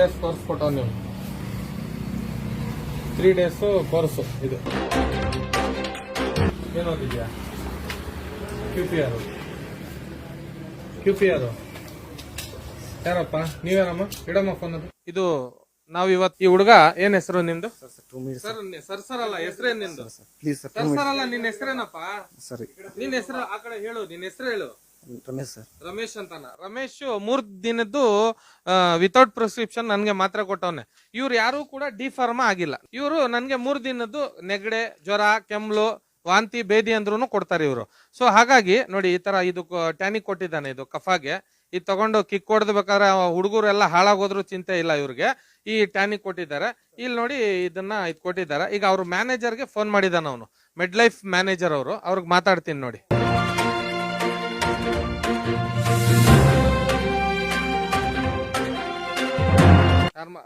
Days course ಕೊಟ್ಟವ್ ನೀವು three days course ಇದು. ಏನು ಓದಿದ್ಯಾ? Q P R Q P R ಯಾರಪ್ಪ? ನೀವೇನಮ್ಮ? ಇಡಮ್ಮ ಫೋನ್ ಅದು. ಇದು ನಾವ್ ಇವತ್ ಈ ಹುಡುಗ ಏನ್ ಹೆಸರು ನಿಮ್ದು? ಸರ್ ಸರ್ ಸರ್ ಅಲ್ಲ ಹೆಸರೇನ್ ನಿಮ್ದು? ಸರ್ ಸರ್ ಅಲ್ಲ ನಿನ್ ಹೆಸರೇನಪ್ಪ? ಸರಿ ನಿನ್ ಹೆಸರು ಆ ಕಡೆ ಹೇಳು ನಿನ್ ಹೆಸರು ಹೇಳು. ರಮೇಶ್ ಸರ್. ರಮೇಶ್ ಅಂತಾನ. ರಮೇಶ್ ಮೂರ್ ದಿನದ್ದು ವಿತೌಟ್ ಪ್ರಿಸ್ಕ್ರಿಪ್ಷನ್ ನನ್ಗೆ ಮಾತ್ರ ಕೊಟ್ಟವನೆ. ಇವ್ರು ಯಾರು ಕೂಡ ಡಿ ಫಾರ್ಮಾ ಆಗಿಲ್ಲ. ಇವರು ನನ್ಗೆ ಮೂರ್ ದಿನದ್ದು ನೆಗಡೆ, ಜ್ವರ, ಕೆಮ್ಲು, ವಾಂತಿ, ಬೇದಿ ಅಂದ್ರೂ ಕೊಡ್ತಾರೆ ಇವರು. ಸೊ ಹಾಗಾಗಿ ನೋಡಿ ಈ ತರ ಇದು ಟ್ಯಾನಿಕ್ ಕೊಟ್ಟಿದ್ದಾನೆ ಇದು ಕಫಾಗೆ. ಇದು ತಗೊಂಡು ಕಿಕ್ ಹೊಡೆದ್ಬೇಕಾದ್ರೆ ಹುಡುಗರೆಲ್ಲ ಹಾಳಾಗೋದ್ರು ಚಿಂತೆ ಇಲ್ಲ ಇವ್ರಿಗೆ. ಈ ಟ್ಯಾನಿಕ್ ಕೊಟ್ಟಿದ್ದಾರೆ. ಇಲ್ಲಿ ನೋಡಿ ಇದನ್ನ ಇದು ಕೊಟ್ಟಿದ್ದಾರೆ. ಈಗ ಅವ್ರ ಮ್ಯಾನೇಜರ್ಗೆ ಫೋನ್ ಮಾಡಿದಾನ ಅವನು. ಮೆಡ್ ಲೈಫ್ ಮ್ಯಾನೇಜರ್ ಅವರು. ಅವ್ರಿಗೆ ಮಾತಾಡ್ತೀನಿ ನೋಡಿ.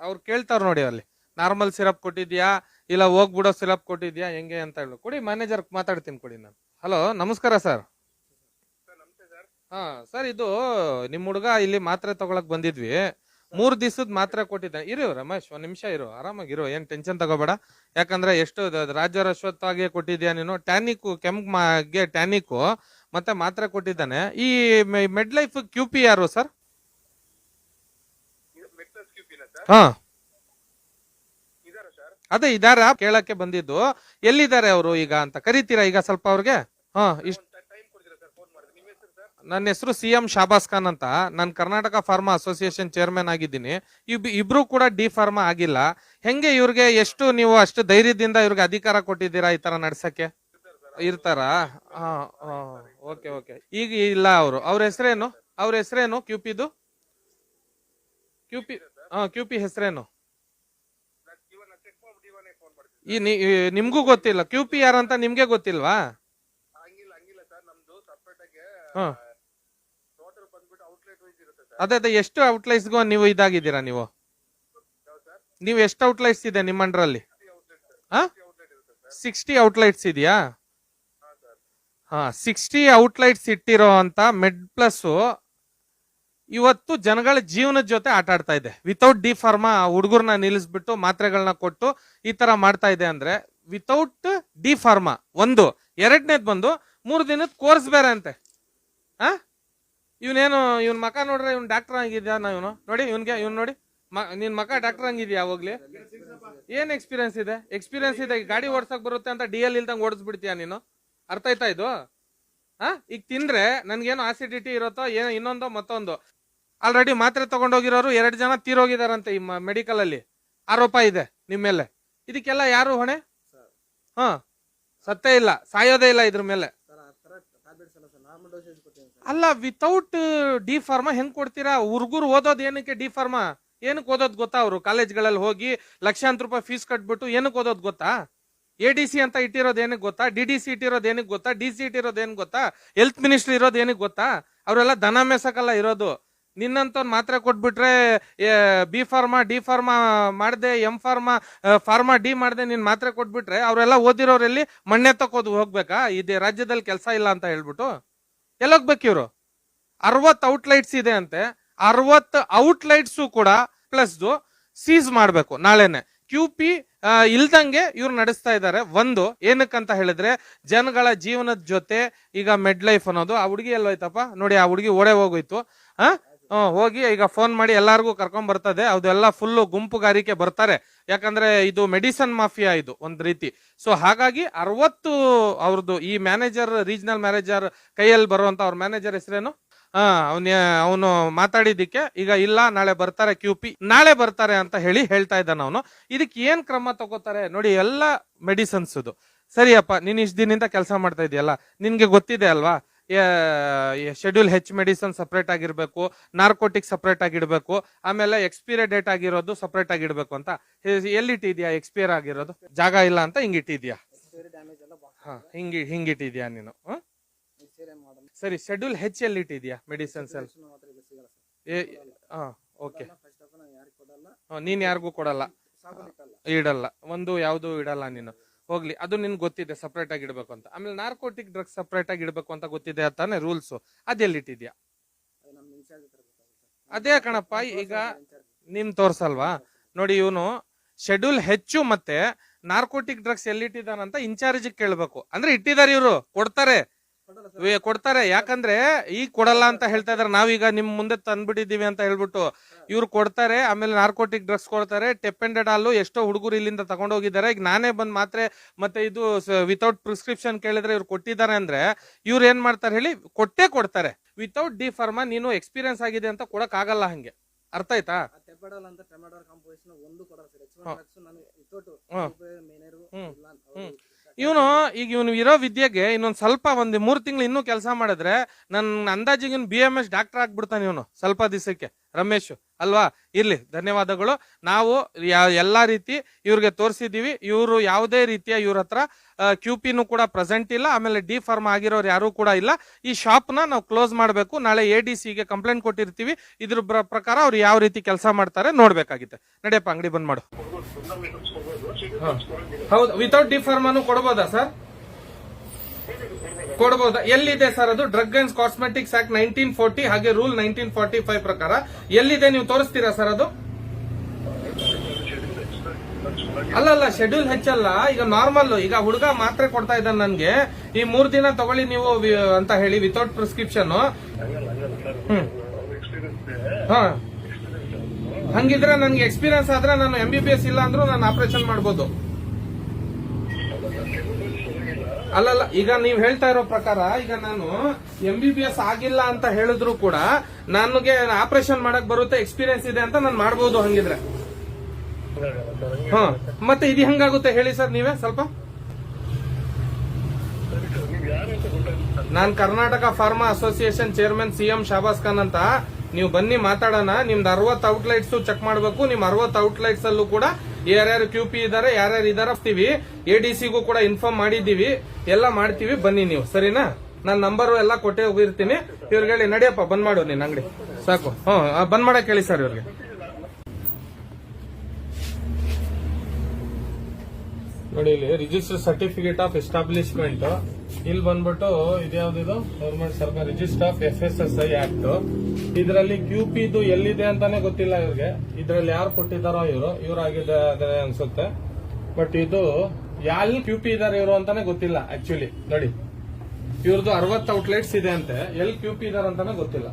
ಅವ್ರು ಕೇಳ್ತಾರ ನೋಡಿ ಅಲ್ಲಿ. ನಾರ್ಮಲ್ ಸಿರಪ್ ಕೊಟ್ಟಿದ್ಯಾ? ಇಲ್ಲ ಹೋಗ್ಬಿಡೋ ಸಿರಪ್ ಕೊಟ್ಟಿದ್ಯಾ? ಹೆಂಗೆ ಅಂತ ಹೇಳಿ. ಕೊಡಿ, ಮ್ಯಾನೇಜರ್ ಮಾತಾಡ್ತೀನಿ ಕೊಡಿ ನಾನು. ಹಲೋ, ನಮಸ್ಕಾರ ಸರ್. ಹಾ, ಸರ್ ಇದು ನಿಮ್ಮ ಹುಡುಗ ಇಲ್ಲಿ ಮಾತ್ರೆ ತಗೊಳಕ್ ಬಂದಿದ್ವಿ. ಮೂರ್ ದಿವಸದ ಮಾತ್ರೆ ಕೊಟ್ಟಿದ್ದೆ. ಇರು ರಮೇಶ್, ಒಂದ್ ನಿಮಿಷ ಇರು. ಆರಾಮಾಗಿರು ಏನ್ ಟೆನ್ಷನ್ ತಗೋಬೇಡ. ಯಾಕಂದ್ರೆ ಎಷ್ಟು ರಾಜ್ಯ ರಶ್ವತ್ವಾಗಿ ಕೊಟ್ಟಿದ್ಯಾ ನೀನು? ಟ್ಯಾನಿಕ್ ಕೆಮ್ಗೆ ಟ್ಯಾನಿಕ್ ಮತ್ತೆ ಮಾತ್ರೆ ಕೊಟ್ಟಿದ್ದಾನೆ. ಈ ಮೆಡ್ ಲೈಫ್ ಕ್ಯೂ ಪಿ ಯಾರು ಸರ್? ಹಾ. ಅದೇ ಇದಾರ ಕೇಳಕ್ಕೆ ಬಂದಿದ್ದು. ಎಲ್ಲಿದ್ದಾರೆ ಅವರು ಈಗ ಅಂತ ಕರಿತೀರಾ ಈಗ ಸ್ವಲ್ಪ ಅವ್ರಿಗೆ? ಹಾ ಇಷ್ಟ ನನ್ನ ಹೆಸರು ಸಿ ಎಂ ಶಾಬಾಸ್ ಖಾನ್ ಅಂತ. ನಾನು ಕರ್ನಾಟಕ ಫಾರ್ಮಾ ಅಸೋಸಿಯೇಷನ್ ಚೇರ್ಮನ್ ಆಗಿದ್ದೀನಿ. ಇಬ್ ಇಬ್ರು ಕೂಡ ಡಿ ಫಾರ್ಮಾ ಆಗಿಲ್ಲ. ಹೆಂಗೆ ಇವ್ರಿಗೆ ಎಷ್ಟು ನೀವು ಅಷ್ಟು ಧೈರ್ಯದಿಂದ ಇವ್ರಿಗೆ ಅಧಿಕಾರ ಕೊಟ್ಟಿದ್ದೀರಾ ಈ ತರ ನಡ್ಸಕ್ಕೆ? ಇರ್ತಾರಾ. ಹಾ ಓಕೆ ಓಕೆ. ಈಗ ಇಲ್ಲ ಅವರು. ಅವ್ರ ಹೆಸರೇನು? ಅವ್ರ ಹೆಸರೇನು? ಕ್ಯೂಪಿದು ಕ್ಯೂಪಿ ಹಾ ಕ್ಯೂಪಿ ಹೆಸರೇನು? ಈ ನಿಮ್ಗೂ ಗೊತ್ತಿಲ್ಲ. ಕ್ಯೂ ಪಿ ಯಾರ ಅಂತ ನಿಮ್ಗೆ ಗೊತ್ತಿಲ್ವಾ? ಹಾ. ಅದೇ ಅದೇ ಎಷ್ಟು ಔಟ್ಲೈಟ್ಸ್ಗೂ ನೀವು ಇದಾಗಿದ್ದೀರಾ ನೀವು? ನೀವು ಎಷ್ಟು ಔಟ್ಲೈಟ್ಸ್ ಇದೆ ನಿಮ್ಮ ಅಂಡ್ರಲ್ಲಿ ಸಿಕ್ಸ್ಟಿ ಔಟ್ಲೈಟ್ಸ್ ಇದೆಯಾ? ಹಾ ಸಿಕ್ಸ್ಟಿ ಔಟ್ಲೈಟ್ಸ್ ಇಟ್ಟಿರೋ ಅಂತ ಮೆಡ್ ಪ್ಲಸ್ ಇವತ್ತು ಜನಗಳ ಜೀವನದ ಜೊತೆ ಆಟ ಆಡ್ತಾ ಇದೆ. ವಿತೌಟ್ ಡಿ ಫಾರ್ಮಾ ಹುಡುಗರ್ನ ನಿಲ್ಲಿಸ್ಬಿಟ್ಟು ಮಾತ್ರೆಗಳನ್ನ ಕೊಟ್ಟು ಈ ತರ ಮಾಡ್ತಾ ಇದೆ ಅಂದ್ರೆ ವಿತೌಟ್ ಡಿ ಫಾರ್ಮಾ ಒಂದು. ಎರಡನೇದ್ ಬಂದು, ಮೂರು ದಿನದ ಕೋರ್ಸ್ ಬೇರೆ ಅಂತೆ. ಆ? ಇವನೇನು, ಇವನ್ ಮಕ ನೋಡ್ರೆ ಇವ್ನ ಡಾಕ್ಟರ್ ನಾ ಇವನು? ನೋಡಿ, ಇವನ್ಗೆ, ಇವ್ನು ನೋಡಿ. ನಿನ್ ಮಕ ಡಾಕ್ಟರ್ ಹಂಗಿದ್ಯಾ ಯಾವಾಗ್ಲಿ ಏನ್ ಎಕ್ಸ್ಪೀರಿಯನ್ಸ್ ಇದೆ? ಎಕ್ಸ್ಪೀರಿಯನ್ಸ್ ಇದೆ, ಗಾಡಿ ಓಡ್ಸಕ್ ಬರುತ್ತೆ ಅಂತ ಡಿ ಎಲ್ ಇಲ್ದಂಗ್ ಓಡಿಸ್ಬಿಡ್ತೀಯ ನೀನು? ಅರ್ಥ ಆಯ್ತಾ ಇದು? ಆ? ಈಗ ತಿಂದ್ರೆ ನನ್ಗೇನು ಆಸಿಡಿಟಿ ಇರುತ್ತೋ ಏನೋ ಇನ್ನೊಂದೋ ಮತ್ತೊಂದು. ಆಲ್ರೆಡಿ ಮಾತ್ರೆ ತಗೊಂಡೋಗಿರೋರು ಎರಡು ಜನ ತೀರೋಗಿದಾರಂತೆ ಈ ಮೆಡಿಕಲ್ ಅಲ್ಲಿ. ಆರೋಪ ಇದೆ ನಿಮ್ಮ ಮೇಲೆ. ಇದಕ್ಕೆಲ್ಲ ಯಾರು ಹೊಣೆ? ಹಾ. ಸತ್ಯ ಇಲ್ಲ ಸಾಯೋದೇ ಇಲ್ಲ ಇದ್ರ ಮೇಲೆ. ಅಲ್ಲ ವಿತೌಟ್ ಡಿ ಫಾರ್ಮಾ ಹೆಂಗ್ ಕೊಡ್ತೀರಾ? ಹುರ್ಗುರು ಓದೋದು ಏನಕ್ಕೆ ಡಿ ಫಾರ್ಮಾ ಏನಕ್ಕೆ ಓದೋದು ಗೊತ್ತಾ ಅವರು? ಕಾಲೇಜ್ಗಳಲ್ಲಿ ಹೋಗಿ ಲಕ್ಷಾಂತರ ರೂಪಾಯಿ ಫೀಸ್ ಕಟ್ಬಿಟ್ಟು ಏನಕ್ಕೆ ಓದೋದು ಗೊತ್ತಾ? ಎ ಡಿ ಸಿ ಅಂತ ಇಟ್ಟಿರೋದು ಏನಕ್ಕೆ ಗೊತ್ತಾ? ಡಿ ಡಿ ಸಿ ಇಟ್ಟಿರೋದು ಏನಕ್ಕೆ ಗೊತ್ತಾ? ಡಿ ಸಿ ಏನ್ ಗೊತ್ತಾ? ಹೆಲ್ತ್ ಮಿನಿಸ್ಟ್ರಿ ಇರೋದು ಏನಕ್ಕೆ ಗೊತ್ತಾ? ಅವರೆಲ್ಲ ದನ ಮೇಸಕಲ್ಲ ಇರೋದು. ನಿನ್ನಂತವ್ನು ಮಾತ್ರೆ ಕೊಟ್ಬಿಟ್ರೆ ಬಿ ಫಾರ್ಮಾ ಡಿ ಫಾರ್ಮಾ ಮಾಡಿದೆ ಎಂ ಫಾರ್ಮಾ ಫಾರ್ಮಾ ಡಿ ಮಾಡಿದೆ ನಿನ್ನ ಮಾತ್ರೆ ಕೊಟ್ಬಿಟ್ರೆ ಅವರೆಲ್ಲ ಓದಿರೋರೆಲ್ಲಿ ಮಣ್ಣೆ ತಕ್ಕೋದು ಹೋಗ್ಬೇಕಾ? ಇದೇ ರಾಜ್ಯದಲ್ಲಿ ಕೆಲಸ ಇಲ್ಲ ಅಂತ ಹೇಳ್ಬಿಟ್ಟು? ಎಲ್ಲೋಗ್ಬೇಕು ಇವರು? ಅರವತ್ತು ಔಟ್ಲೈಟ್ಸ್ ಇದೆ ಅಂತೆ. ಅರವತ್ ಔಟ್ಲೈಟ್ಸು ಕೂಡ ಪ್ಲಸ್ ಸೀಸ್ ಮಾಡಬೇಕು ನಾಳೆನೆ. ಕ್ಯೂ ಪಿ ಇಲ್ದಂಗೆ ಇವ್ರು ನಡೆಸ್ತಾ ಇದ್ದಾರೆ. ಒಂದು ಏನಕ್ಕಂತ ಹೇಳಿದ್ರೆ ಜನಗಳ ಜೀವನದ ಜೊತೆ ಈಗ ಮೆಡ್ ಲೈಫ್ ಅನ್ನೋದು ಆ ಹುಡುಗಿ ಎಲ್ಲೋಯ್ತಪ್ಪ? ನೋಡಿ ಆ ಹುಡುಗಿ ಓಡೇ ಹೋಗೋಯ್ತು. ಹ್ಮ್, ಹೋಗಿ ಈಗ ಫೋನ್ ಮಾಡಿ ಎಲ್ಲಾರ್ಗೂ ಕರ್ಕೊಂಡ್ ಬರ್ತದೆ. ಅದೆಲ್ಲ ಫುಲ್ ಗುಂಪುಗಾರಿಕೆ ಬರ್ತಾರೆ. ಯಾಕಂದ್ರೆ ಇದು ಮೆಡಿಸನ್ ಮಾಫಿಯಾ ಇದು ಒಂದ್ ರೀತಿ. ಸೊ ಹಾಗಾಗಿ ಅರವತ್ತು ಅವ್ರದ್ದು ಈ ಮ್ಯಾನೇಜರ್ ರೀಜನಲ್ ಮ್ಯಾನೇಜರ್ ಕೈಯಲ್ಲಿ ಬರುವಂತ ಅವ್ರ ಮ್ಯಾನೇಜರ್ ಹೆಸರೇನು? ಹಾ ಅವನ ಅವನು ಮಾತಾಡಿದ್ದಕ್ಕೆ ಈಗ ಇಲ್ಲ ನಾಳೆ ಬರ್ತಾರೆ ಕ್ಯೂ ಪಿ ನಾಳೆ ಬರ್ತಾರೆ ಅಂತ ಹೇಳಿ ಹೇಳ್ತಾ ಇದ್ದಾನ ಅವನು. ಇದಕ್ಕೆ ಏನ್ ಕ್ರಮ ತಗೋತಾರೆ ನೋಡಿ ಎಲ್ಲ ಮೆಡಿಸನ್ಸ್ ಸರಿಯಪ್ಪ ನೀನ್ ಇಷ್ಟ ದಿನದಿಂದ ಕೆಲಸ ಮಾಡ್ತಾ ಇದೆಯಲ್ಲ ನಿನ್ಗೆ ಗೊತ್ತಿದೆ ಅಲ್ವಾ? ಶೆಡ್ಯೂಲ್ ಹೆಚ್ ಮೆಡಿಸನ್ ಸಪ್ರೇಟ್ ಆಗಿರ್ಬೇಕು ನಾರ್ಕೋಟಿಕ್ ಸಪ್ರೇಟ್ ಆಗಿಡ್ಬೇಕು ಆಮೇಲೆ ಎಕ್ಸ್ಪೈರ್ ಡೇಟ್ ಆಗಿರೋದು ಸಪ್ರೇಟ್ ಆಗಿಡ್ಬೇಕು ಅಂತ. ಎಲ್ಲಿ ಇಟ್ಟಿದ್ಯಾ ಎಕ್ಸ್ಪೈರ್ ಆಗಿರೋದು? ಜಾಗ ಇಲ್ಲ ಅಂತ ಹಿಂಗಿಟ್ಟಿದ್ಯಾ? ಡ್ಯಾಮೇಜ್ ಎಲ್ಲ ಹಾ ಹಿಂಗಿ ಹಿಂಗಿಟ್ಟಿದ್ಯಾ ನೀನು? ಸರಿ ಶೆಡ್ಯೂಲ್ ಹೆಚ್ ಎಲ್ಲಿ ಇಟ್ಟಿದ್ಯಾ ಮೆಡಿಸನ್ಸ್ ಹಾ ಓಕೆ ನೀನ್ ಯಾರಿಗೂ ಕೊಡಲ್ಲ. ಇಡಲ್ಲ. ಒಂದು ಯಾವ್ದು ಇಡಲ್ಲ ನೀನು. ಹೋಗ್ಲಿ ಅದು ನಿನ್ಗೆ ಗೊತ್ತಿದೆ ಸಪ್ರೇಟ್ ಆಗಿ ಇಡಬೇಕು ಅಂತ. ಆಮೇಲೆ ನಾರ್ಕೋಟಿಕ್ ಡ್ರಗ್ಸ್ ಸಪ್ರೇಟ್ ಆಗಿ ಇಡಬೇಕು ಅಂತ ಗೊತ್ತಿದೆ ಅಂತಾನೆ ರೂಲ್ಸ್ ಅದೆಲ್ಲಿ ಇಟ್ಟಿದ್ಯಾ ಅದೇ ಕಣಪ್ಪ ಈಗ ನಿಮ್ ತೋರ್ಸಲ್ವಾ? ನೋಡಿ ಇವನು ಶೆಡ್ಯೂಲ್ ಹೆಚ್ಚು ಮತ್ತೆ ನಾರ್ಕೋಟಿಕ್ ಡ್ರಗ್ಸ್ ಎಲ್ಲಿ ಇಟ್ಟಿದ್ದಾನಂತ ಇನ್ಚಾರ್ಜ್ ಕೇಳ್ಬೇಕು. ಅಂದ್ರೆ ಇಟ್ಟಿದ್ದಾರೆ ಇವರು ಕೊಡ್ತಾರೆ. ವೆ- ಕೊಡ್ತಾರೆ. ಯಾಕಂದ್ರೆ ಈಗ ಕೊಡಲ್ಲ ಅಂತ ಹೇಳ್ತಾ ಇದಾರೆ. ನಾವೀಗ ನಿಮ್ ಮುಂದೆ ತಂದ್ಬಿಟ್ಟಿದೀವಿ ಅಂತ ಹೇಳ್ಬಿಟ್ಟು ಇವ್ರು ಕೊಡ್ತಾರೆ. ಆಮೇಲೆ ನಾರ್ಕೋಟಿಕ್ ಡ್ರಗ್ಸ್ ಕೊಡ್ತಾರೆ. ಟೆಪೆಂಡೆಡ್ ಹಾಲು ಎಷ್ಟೋ ಹುಡುಗರು ಇಲ್ಲಿಂದ ತಗೊಂಡೋಗಿದ್ದಾರೆ. ಈಗ ನಾನೇ ಬಂದ್ ಮಾತ್ರೆ ಮತ್ತೆ ಇದು ವಿತೌಟ್ ಪ್ರಿಸ್ಕ್ರಿಪ್ಷನ್ ಕೇಳಿದ್ರೆ ಇವ್ರು ಕೊಟ್ಟಿದ್ದಾರೆ ಅಂದ್ರೆ ಇವ್ರು ಏನ್ ಮಾಡ್ತಾರೆ ಹೇಳಿ ಕೊಟ್ಟೇ ಕೊಡ್ತಾರೆ. ವಿತೌಟ್ ಡಿ ಫಾರ್ಮಾ ನೀನು ಎಕ್ಸ್ಪೀರಿಯನ್ಸ್ ಆಗಿದೆ ಅಂತ ಕೊಡಕ್ ಆಗಲ್ಲ ಹಂಗೆ. ಅರ್ಥ ಆಯ್ತಾ? ಆ ಟೆಪಡಲ್ ಅಂತ ಟೊಮೆಟೊ ಕಾಂಪೋಸಿಷನ್ ಒಂದು ಕೊಡಲ್ಲ ಸರ್ ಎಕ್ಸ್ಪರ್ಟ್ ಹಾ. ನಾನು ವಿತೌಟ್ ಹಾ. ಮೇನೇರು ಹ್ಮ್. ಇಲ್ಲ ಅಂತ ಅವ್ರು ಹ್ಮ್. ಇವನು, ಈಗ ಇವನು ಇರೋ ವಿದ್ಯೆಗೆ ಇನ್ನೊಂದ್ ಸ್ವಲ್ಪ ಒಂದ್ ಮೂರ್ ತಿಂಗಳು ಇನ್ನೂ ಕೆಲಸ ಮಾಡಿದ್ರೆ ನನ್ನ ಅಂದಾಜಿಗೆ ಬಿ ಎಂ ಎಸ್ ಡಾಕ್ಟರ್ ಆಗ್ಬಿಡ್ತಾನೆ ಇವನು, ಸ್ವಲ್ಪ ದಿವಸಕ್ಕೆ. ರಮೇಶ್. ಅಲ್ವಾ? ಇರ್ಲಿ, ಧನ್ಯವಾದಗಳು. ನಾವು ಎಲ್ಲಾ ರೀತಿ ಇವ್ರಿಗೆ ತೋರಿಸಿದೀವಿ ಇವರು ಯಾವುದೇ ರೀತಿಯ ಇವ್ರ ಹತ್ರ ಕ್ಯೂ ಪಿನೂ ಕೂಡ ಪ್ರೆಸೆಂಟ್ ಇಲ್ಲ. ಆಮೇಲೆ ಡಿ ಫಾರ್ಮ್ ಆಗಿರೋರು ಯಾರು ಕೂಡ ಇಲ್ಲ. ಈ ಶಾಪ್ನ ನಾವು ಕ್ಲೋಸ್ ಮಾಡಬೇಕು. ನಾಳೆ ಎ ಡಿ ಸಿಗೆ ಕಂಪ್ಲೇಂಟ್ ಕೊಟ್ಟಿರ್ತೀವಿ. ಇದ್ರ ಪ್ರಕಾರ ಅವ್ರು ಯಾವ ರೀತಿ ಕೆಲಸ ಮಾಡ್ತಾರೆ ನೋಡ್ಬೇಕಾಗಿದೆ ನಡೆಯಪ್ಪ, ಅಂಗಡಿ ಬಂದ್ ಮಾಡು. ಹೌದು. ವಿತೌಟ್ ಡಿ ಫಾರ್ಮಾನು ಕೊಡ್ಬೋದಾ ಸರ್ ಕೊಡ್ಬೋದಾ. ಎಲ್ಲಿದೆ ಸರ್ ಅದು? Drug and cosmetics act nineteen forty ಹಾಗೆ ರೂಲ್ ನೈನ್ಟೀನ್ ಫಾರ್ಟಿ ಫೈವ್ ಪ್ರಕಾರ. ಎಲ್ಲಿದೆ ನೀವು ತೋರಿಸ್ತೀರಾ ಸರ್ ಅದು? ಅಲ್ಲ ಅಲ್ಲ ಶೆಡ್ಯೂಲ್ ಹೆಚ್ಚಲ್ಲ. ಈಗ ನಾರ್ಮಲ್ ಈಗ ಹುಡುಗ ಮಾತ್ರೆ ಕೊಡ್ತಾ ಇದ್ದಾನೆ ನನ್ಗೆ. ಈ ಮೂರ್ ದಿನ ತಗೊಳ್ಳಿ ನೀವು ಅಂತ ಹೇಳಿ ವಿತೌಟ್ ಪ್ರಿಸ್ಕ್ರಿಪ್ಷನ್ ಹಂಗಿದ್ರೆ ನನ್ಗೆ ಎಕ್ಸ್ಪೀರಿಯನ್ಸ್ ಆದ್ರೆ ನಾನು ಎಂ ಬಿ ಬಿ ಎಸ್ ಇಲ್ಲ ಅಂದ್ರೂ ನಾನು ಆಪರೇಷನ್ ಮಾಡ್ಬೋದು. ಅಲ್ಲಲ್ಲ, ಈಗ ನೀವ್ ಹೇಳ್ತಾ ಇರೋ ಪ್ರಕಾರ, ಈಗ ನಾನು ಎಂ ಬಿ ಬಿ ಎಸ್ ಆಗಿಲ್ಲ ಅಂತ ಹೇಳಿದ್ರು ಕೂಡ ನನಗೆ ಆಪರೇಷನ್ ಮಾಡಕ್ ಬರುತ್ತೆ ಎಕ್ಸ್ಪೀರಿಯನ್ಸ್ ಇದೆ ಅಂತ ನಾನು ಮಾಡ್ಬೋದು ಹಂಗಿದ್ರೆ. ಹ ಮತ್ತೆ ಇದು ಹೆಂಗಾಗುತ್ತೆ ಹೇಳಿ ಸರ್ ನೀವೇ ಸ್ವಲ್ಪ? ನಾನ್ Karnataka pharma association chairman C M Shahbaz Khan ಅಂತ. ನೀವು ಬನ್ನಿ ಮಾತಾಡೋಣ, ನಿಮ್ದು ಅರವತ್ ಔಟ್ಲೈಟ್ಸ್ ಚೆಕ್ ಮಾಡಬೇಕು, ನಿಮ್ ಅರವತ್ ಔಟ್ಲೈಟ್ಸ್ ಅಲ್ಲೂ ಕೂಡ ಯಾರ್ಯಾರು ಕ್ಯೂ ಪಿ ಇದಾರೆ, ಯಾರ್ಯಾರು ಇದಾರೆ ಎ ಡಿ ಸಿಗೂ ಕೂಡ ಇನ್ಫಾರ್ಮ್ ಮಾಡಿದೀವಿ ಎಲ್ಲ ಮಾಡ್ತೀವಿ. ಬನ್ನಿ ನೀವು. ಸರಿನಾ? ನನ್ನ ನಂಬರ್ ಎಲ್ಲ ಕೊಟ್ಟೆ ಹೋಗಿರ್ತೀನಿ. ಇವ್ರಿಗೆ ಹೇಳಿ, ನಡಿಯಪ್ಪ, ಬಂದ್ ಮಾಡು ನೀನ್ ಅಂಗಡಿ. ಸಾಕು. ಹ್ಮ್ ಬಂದ್ ಮಾಡಕ್ ಹೇಳಿ ಸರ್ ಇವ್ರಿಗೆ. ನೋಡಿ ಇಲ್ಲಿ ರಿಜಿಸ್ಟರ್ ಸರ್ಟಿಫಿಕೇಟ್ ಆಫ್ ಎಸ್ಟಾಬ್ಲಿಷ್ಮೆಂಟ್ ಇಲ್ಲಿ ಬಂದ್ಬಿಟ್ಟು ಇದ್ಯಾವ್ದಿದು ಗೌರ್ಮೆಂಟ್ ಸರ್ಕಾರ register of F S S I act ಇದರಲ್ಲಿ ಕ್ಯೂ ಪಿ ಇದು ಎಲ್ಲಿದೆ ಅಂತಾನೆ ಗೊತ್ತಿಲ್ಲ ಇವ್ರಿಗೆ. ಇದ್ರಲ್ಲಿ ಯಾರು ಕೊಟ್ಟಿದ್ದಾರೋ ಇವರು. ಇವ್ರು ಆಗಿದೆ ಅದೇ ಅನ್ಸುತ್ತೆ. ಬಟ್ ಇದು ಎಲ್ಲಿ ಕ್ಯೂ ಪಿ ಇದಾರೆ ಇವರು ಅಂತಾನೆ ಗೊತ್ತಿಲ್ಲ ಆಕ್ಚುಲಿ ನೋಡಿ. ಇವ್ರದ್ದು ಅರವತ್ತು ಔಟ್ಲೆಟ್ಸ್ ಇದೆ ಅಂತೆ. ಎಲ್ಲಿ ಕ್ಯೂ ಪಿ ಇದಾರೆ ಅಂತಾನೆ ಗೊತ್ತಿಲ್ಲ.